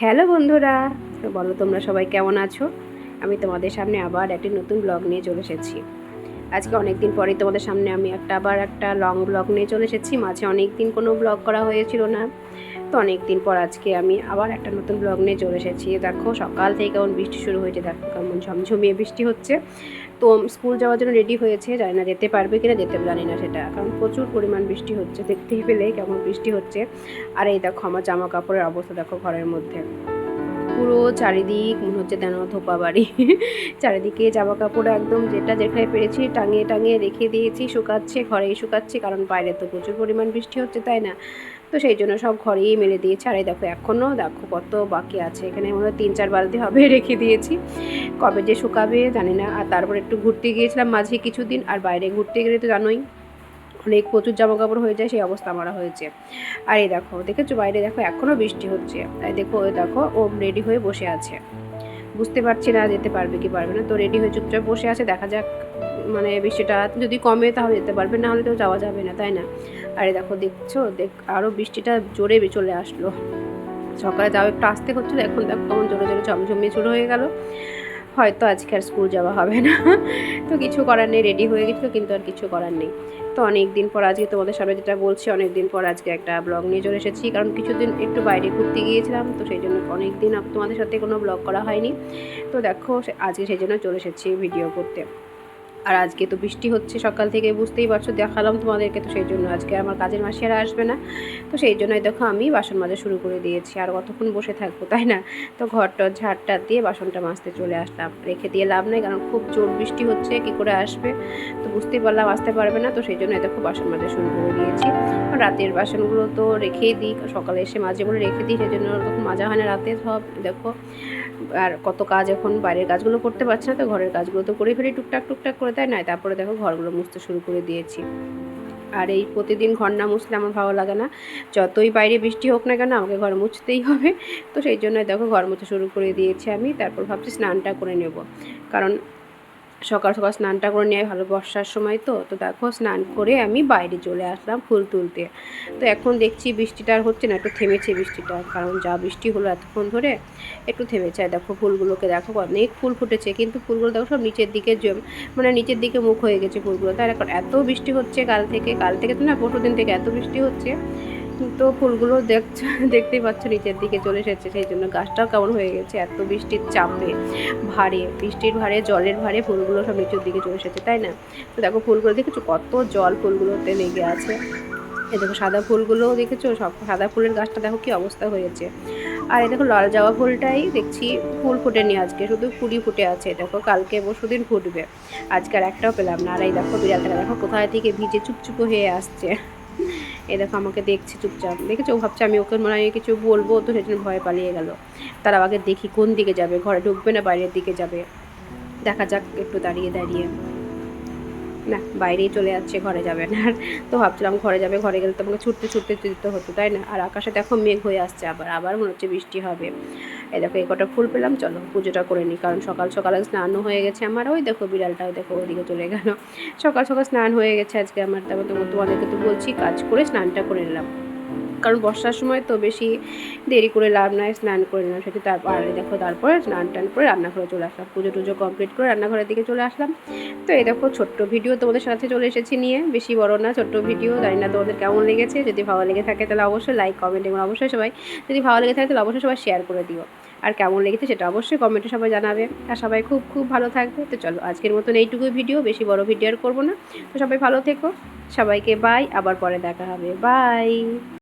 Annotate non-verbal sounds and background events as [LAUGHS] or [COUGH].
Hello বন্ধুরা, তো বলো তোমরা সবাই কেমন আছো? আমি তোমাদের সামনে আবার একটি নতুন ব্লগ নিয়ে চলে এসেছি। আজকে অনেক দিন পরেই তোমাদের সামনে আমি একটা, আবার একটা লং ব্লগ নিয়ে চলে এসেছি। মাঝে অনেক দিন কোনো ব্লগ করা হয়েছিল না। তো অনেক দিন পর আজকে আমি আবার একটা নতুন ব্লগ নিয়ে চলে এসেছি। দেখো, সকাল থেকে কেমন বৃষ্টি শুরু হয়েছে, দেখো কেমন ঝমঝমিয়ে বৃষ্টি হচ্ছে। তো স্কুল যাওয়ার জন্য রেডি হয়েছে, জানি না যেতে পারবে কিনা, যেতে জানি না সেটা। কারণ প্রচুর পরিমাণ বৃষ্টি হচ্ছে, দেখতেই পেলে কেমন বৃষ্টি হচ্ছে। আর এই দেখো আমার জামা কাপড়ের অবস্থা, দেখো ঘরের মধ্যে। পুরো চারিদিক মনে হচ্ছে যেন ধোপা বাড়ি। [LAUGHS] চারিদিকে জামা কাপড় একদম যেটা যেখানে পেরেছি টাঙিয়ে টাঙিয়ে রেখে দিয়েছি, শুকাচ্ছে, ঘরেই শুকাচ্ছে, কারণ বাইরে তো প্রচুর পরিমাণ বৃষ্টি হচ্ছে, তাই না? তো সেই জন্য সব ঘরেই মেলে দিয়েছি। আর এই দেখো, এখনও দেখো কত বাকি আছে। এখানে মনে হয় তিন চার বালতি হবে [LAUGHS] রেখে দিয়েছি। কবে যে শুকাবে জানি না। আর তারপর একটু ঘুরতে গিয়েছিলাম মাঝে কিছুদিন, আর বাইরে ঘুরতে গেলে তো জানোই অনেক প্রচুর জামা কাপড় হয়ে যায়, সেই অবস্থা আমারা হয়েছে। আর এই দেখো, দেখেছ বাইরে দেখো এখনও বৃষ্টি হচ্ছে। তাই দেখো দেখো ও রেডি হয়ে বসে আছে। বুঝতে পারছি না যেতে পারবে কি পারবে না, তো রেডি হয়ে চুপচাপ বসে আছে, দেখা যাক মানে বৃষ্টিটা যদি কমে তাহলে যেতে পারবে, না হলে তো যাওয়া যাবে না, তাই না? আরে দেখো, দেখছ, দেখ আরও বৃষ্টিটা জোরে চলে আসলো। সকালে যাও একটু আসতে হচ্ছিল, এখন দেখো কেমন জোরে জোরে ঝমঝমিয়ে শুরু হয়ে গেল। হয়তো আজকে আর স্কুল যাওয়া হবে না। তো কিছু করার নেই রেডি হয়ে গেছিল কিন্তু আর কিছু করার নেই। তো অনেক দিন পর আজকে তোমাদের সামনে যেটা বলছি অনেক দিন পর আজকে একটা ব্লগ নিয়ে চলে এসেছি। কারণ কিছুদিন একটু বাইরে ঘুরতে গিয়েছিলাম, তো সেই জন্য অনেক দিন তোমাদের সাথে কোনো ব্লগ করা হয়নি। তো দেখো আজকে সেই জন্য চলে এসেছি ভিডিও করতে। আর আজকে তো বৃষ্টি হচ্ছে সকাল থেকে, বুঝতেই পারছ, দেখালাম তোমাদেরকে, তো সেই জন্য আজকে আমার কাজের মাসি আর আসবে না। তো সেই জন্যই দেখো আমি বাসন মাজা শুরু করে দিয়েছি, আর কতক্ষণ বসে থাকব, তাই না? তো ঘরটা ঝাড়টা দিয়ে বাসনটা মাজতে চলে আসলাম। রেখে দিয়ে লাভ নেই, কারণ খুব জোর বৃষ্টি হচ্ছে, কি করে আসবে? তো বুঝতেই পারলাম, আসতে পারবে না, তো সেই জন্য দেখো বাসন মাজা শুরু করে দিয়েছি। আর রাতের বাসনগুলো তো রেখেই দিই, সকালে এসে মাঝে বলে রেখে দিই, সেই জন্য মাজা হয় না রাতে, সব দেখো। আর কত কাজ এখন, বাইরের কাজগুলো করতে পারছি না, তো ঘরের কাজগুলো তো করে ফেলি, টুকটাক টুকটাক করে দেয় নাই তারপরে দেখো ঘরগুলো মুছতে শুরু করে দিয়েছি। আর এই প্রতিদিন ঘর না মুছলে আমার ভালো লাগে না। যতই বাইরে বৃষ্টি হোক না কেন আমাকে ঘর মুছতেই হবে। তো সেই জন্য দেখো ঘর মুছতে শুরু করে দিয়েছি আমি, তারপর ভাবছি স্নানটা করে নেব। কারণ সকাল সকাল স্নানটা করে নেওয়া ভালো বর্ষার সময় তো তো দেখো স্নান করে আমি বাইরে চলে আসলাম ফুল তুলতে। তো এখন দেখছি বৃষ্টিটা আর হচ্ছে না, একটু থেমেছে বৃষ্টিটা, কারণ যা বৃষ্টি হলো এতক্ষণ ধরে একটু থেমেছে। দেখো ফুলগুলোকে দেখো, অনেক ফুল ফুটেছে, কিন্তু ফুলগুলো দেখো সব নিচের দিকে মানে নিচের দিকে মুখ হয়ে গেছে ফুলগুলো। তার এখন এত বৃষ্টি হচ্ছে কাল থেকে কাল থেকে তো না পরশু দিন থেকে এত বৃষ্টি হচ্ছে। তো ফুলগুলো দেখছ দেখতেই পাচ্ছ, নিচের দিকে চলে এসেছে। সেই জন্য গাছটাও কেমন হয়ে গেছে। এত বৃষ্টির চাপে ভারে, বৃষ্টির ভারে, জলের ভারে ফুলগুলো সব নিচের দিকে চলে এসেছে, তাই না? তো দেখো ফুলগুলো দেখেছ? কত জল ফুলগুলোতে লেগে আছে। এ দেখো সাদা ফুলগুলোও দেখেছ? সব সাদা ফুলের গাছটা দেখো কি অবস্থা হয়েছে। আর এই দেখো লাল জামা ফুলটাই দেখছি ফুল ফুটেনি আজকে, শুধু ফুলই ফুটে আছে। দেখো কালকে পরশু দিন ফুটবে। আজকে আর একটাও পেলাম না। আর এই দেখো বিড়ালটা দেখো কোথায় থেকে ভিজে চুপচুপ হয়ে আসছে। এ দেখো, আমাকে দেখছে চুপচাপ। দেখেছ? ও ভাবছে আমি ওকে মনে হয় কিছু বলব, তো সেজন্য ভয় পালিয়ে গেল। তারা আগে দেখি কোন দিকে যাবে। ঘরে ঢুকবে না, বাইরের দিকে যাবে। দেখা যাক, একটু দাঁড়িয়ে দাঁড়িয়ে। না, বাইরেই চলে যাচ্ছে, ঘরে যাবে না। তো ভাবছিলাম ঘরে যাবে, ঘরে গেলে তো আমাকে ছুটতে ছুটতে যেতে হতো, তাই না? আর আকাশে দেখো মেঘ হয়ে আসছে আবার আবার মনে হচ্ছে বৃষ্টি হবে। এ দেখো, এই কটা ফুল পেলাম, চলো পুজোটা করে নিই, কারণ সকাল সকালে স্নানও হয়ে গেছে আমার। ওই দেখো বিড়ালটাও দেখো ওইদিকে চলে গেল। সকাল সকাল স্নান হয়ে গেছে আজকে আমার, তারপর তোমাদেরকে তো বলছি, কাজ করে স্নানটা করে নিলাম। কারণ বর্ষার সময় তো বেশি দেরি করে লাভ নয় স্নান করে নিলাম সেটি তারপর আর দেখো তারপরে স্নান টান করে রান্নাঘরে চলে আসলাম। পুজো টুজো কমপ্লিট করে রান্নাঘরের দিকে চলে আসলাম। তো এই দেখো ছোট্ট ভিডিও তোমাদের সাথে চলে এসেছি নিয়ে বেশি বড় না ছোট্ট ভিডিও জানি না তোমাদের কেমন লেগেছে। যদি ভালো লেগে থাকে তাহলে অবশ্যই লাইক কমেন্ট এবং অবশ্যই সবাই যদি ভালো লেগে থাকে তাহলে অবশ্যই সবাই শেয়ার করে দিও। আর কেমন লেগেছে সেটা অবশ্যই কমেন্টে সবাই জানাবে। আর সবাই খুব খুব ভালো থাকবে। তো চলো আজকের মতন এইটুকুই ভিডিও বেশি বড় ভিডিও আর করব না। তো সবাই ভালো থেকো। সবাইকে বাই আবার পরে দেখা হবে। বাই